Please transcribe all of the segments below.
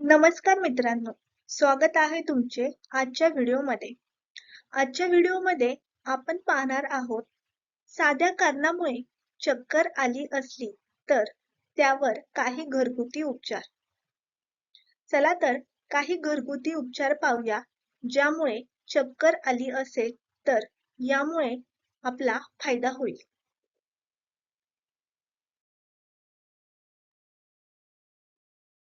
नमस्कार मित्रांनो स्वागत आहे तुमचे आजच्या व्हिडिओमध्ये. आजच्या व्हिडिओमध्ये आपण पाहणार आहोत साध्या कारणामुळे चक्कर आली असली तर त्यावर काही घरगुती उपचार. चला तर काही घरगुती उपचार पाहूया ज्यामुळे चक्कर आली असेल तर यामुळे आपला फायदा होईल.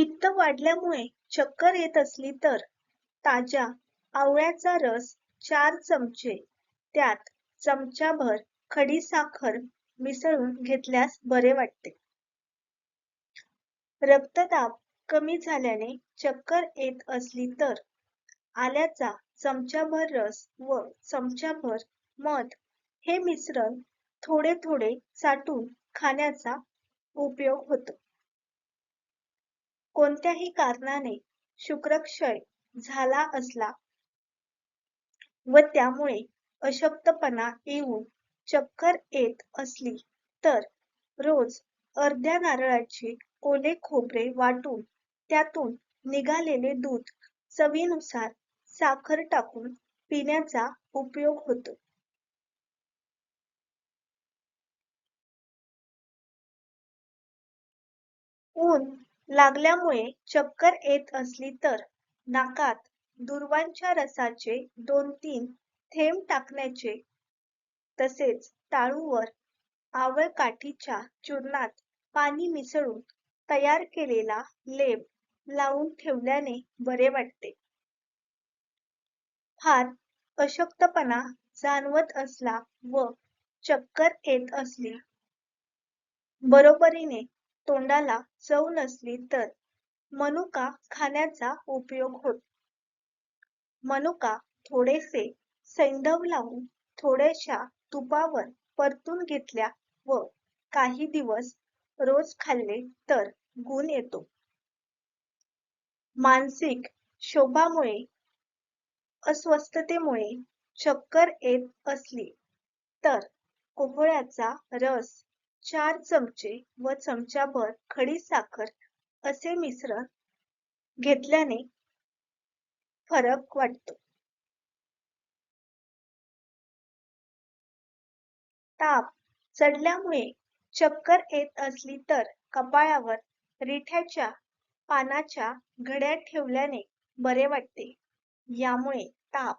पित्त वाढल्यामुळे चक्कर येत असली तर ताज्या आवळ्याचा रस चार चमचे त्यात चमचाभर खडीसाखर मिसळून घेतल्यास बरे वाटते. रक्तदाब कमी झाल्याने चक्कर येत असली तर आल्याचा चमचाभर रस व चमचाभर मध हे मिश्रण थोडे थोडे चाटून खाण्याचा उपयोग होतो. कोणत्याही कारणाने शुक्रक्षय झाला असला व त्यामुळे अशक्तपणा येऊन चक्कर येत असली तर रोज अर्ध्या नारळाचे ओले खोबरे वाटून त्यातून निघालेले दूध चवीनुसार साखर टाकून पिण्याचा उपयोग होतो. ऊन लागल्यामुळे चक्कर येत असली तर नाकात दुर्वांच्या रसाचे दोन तीन थेंब टाकण्याचे तसेच टाळूवर आवळ काठीच्या चूर्णात पाणी मिसळून तयार केलेला लेप लावून ठेवल्याने बरे वाटते. फार अशक्तपणा जाणवत असला व चक्कर येत असली बरोबरीने तोंडाला चव नसली तर मनुका खाण्याचा उपयोग होतो. मनुका थोडेसे सैंधव लावून थोड्याशा तुपावर परतून घेतल्या व काही दिवस रोज खाल्ले तर गुण येतो. मानसिक शोभामुळे अस्वस्थतेमुळे चक्कर येत असली तर कोहळ्याचा रस चार चमचे व चमचाभर खडीसाखर असे मिश्रण घेतल्याने फरक वाटतो. ताप चढल्यामुळे चक्कर येत असली तर कपाळावर रिठ्याच्या पानाच्या घड्या ठेवल्याने बरे वाटते. यामुळे ताप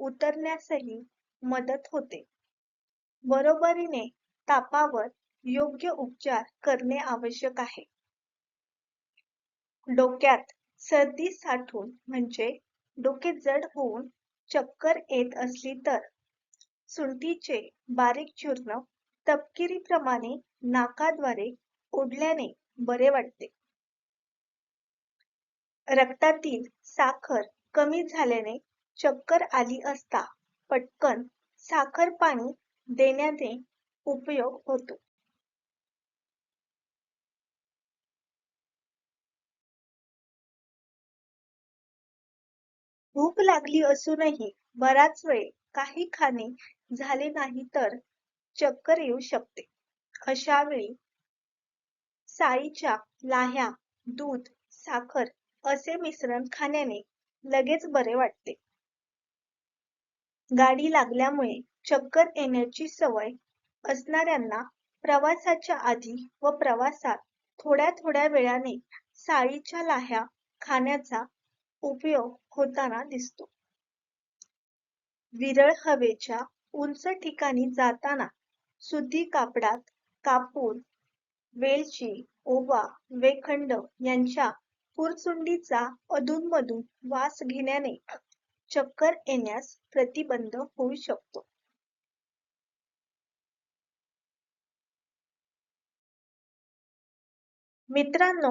उतरण्यासही मदत होते. बरोबरीने तापावर योग्य उपचार करणे आवश्यक आहे. डोक्यात सर्दी साठून म्हणजे डोके जड होऊन चक्कर येत असली तर सुंठीचे बारीक चूर्ण तपकिरीप्रमाणे नाकाद्वारे ओढल्याने बरे वाटते. रक्तातील साखर कमी झाल्याने चक्कर आली असता पटकन साखर पाणी देण्याने उपयोग होतो. भूक लागली असूनही बराच वेळ काही खाणे झाले नाही तर चक्कर येऊ शकते. अशा वेळी साईच्या लाह्या दूध साखर असे मिश्रण खाण्याने लगेच बरे वाटते. गाडी लागल्यामुळे चक्कर येण्याची सवय असणाऱ्यांना प्रवासाच्या आधी व प्रवासात थोड्या थोड्या वेळाने साळीच्या लाह्या खाण्याचा उपयोग होताना दिसतो. विरळ हवेच्या उंच ठिकाणी जाताना सुती कापडात कापून वेलची ओवा वेखंड यांच्या पुरचुंडीचा अधूनमधून वास घेण्याने चक्कर येण्यास प्रतिबंध होऊ शकतो. मित्रांनो